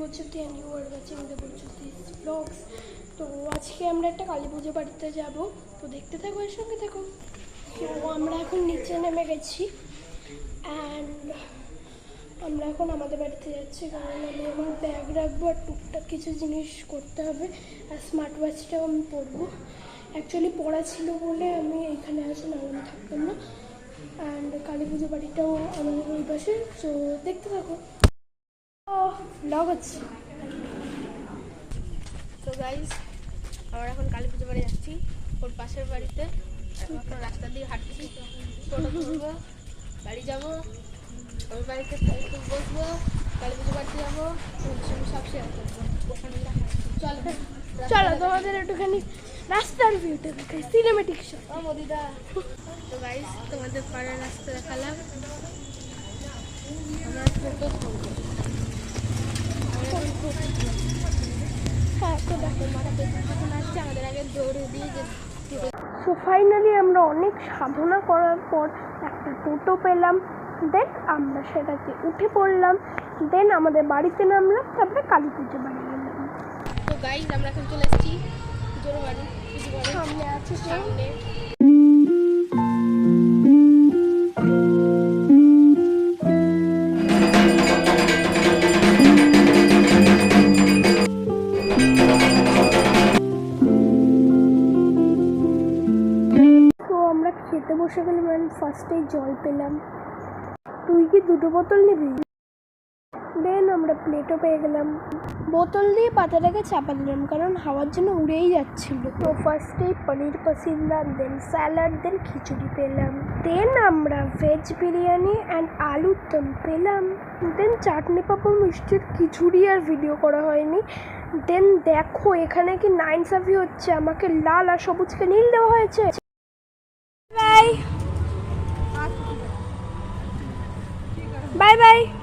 Debjyoti and you are watching Debjyoti vlogs তো আজকে আমরা একটা কালী পুজো বাড়িতে যাব। তো দেখতে থাকো, এর সঙ্গে থাকো। তো আমরা এখন নিচে নেমে গেছি। অ্যান্ড আমরা এখন আমাদের বাড়িতে যাচ্ছি, কারণ আমি আমার ব্যাগ রাখব আর টুকটাক কিছু জিনিস করতে হবে। আর স্মার্ট ওয়াচটাও আমি পরবো। অ্যাকচুয়ালি পড়া ছিল বলে আমি এখানে আসে না আমি থাকতাম না। অ্যান্ড কালী পুজো বাড়িটাও আমাদের ওই পাশে। তো দেখতে থাকো। ব্লগ হচ্ছে তো গাইজ আমরা এখন কালী পুজো বাড়ি যাচ্ছি। ওর পাশের বাড়িতে। এখন রাস্তা দিয়ে হাঁটছি। টোটো তুলবো। বাড়ি যাব। ওই বাড়িতে বসবো কালী পুজো বাড়িতে যাব। ওর সব শেয়ার করব। চলো। চলো তোমাদের একটুখানি রাস্তার ভিউটা দেখাই। সিনেমেটিক শট ও মোদিদা। তো গাইজ তোমাদের পাড়ার রাস্তা দেখালাম। আমরা টোটো তুলবো আমরা এখন টোটো হ্যাঁ তো দেখো মাথা পেছন পেছন আসছে আমাদের আগে দৌড়ে দিয়ে যে টোটো সো ফাইনালি আমরা অনেক সাধনা করার পর একটা টোটো পেলাম। দেন আমরা সেটাকে উঠে পড়লাম। দেন আমাদের বাড়িতে নামলাম তারপরে কালী পুজো বাড়ি গেলাম তো গাইজ আমরা এখন চলে এসেছি সামনে আছে সামনে। খেতে বসে গেলাম অ্যান্ড ফার্স্টেই জল পেলাম। তুই কি দুটো বোতল নিবি? দেন আমরা প্লেটও পেয়ে গেলাম। বোতল দিয়ে পাতাটাকে চাপা দিলাম, কারণ হাওয়ার জন্য উড়েই যাচ্ছিল। তো ফার্স্টেই পনির পাসিন্দা দেন স্যালাড দেন খিচুড়ি পেলাম। দেন আমরা ভেজ বিরিয়ানি অ্যান্ড আলুর দম পেলাম। দেন চাটনি পাপড়, মিষ্টির খিচুড়ি আর ভিডিও করা হয়নি। দেন দেখো, এখানে কি নাইন সাফি হচ্ছে? আমাকে লাল আর সবুজকে নীল দেওয়া হয়েছে। 拜拜。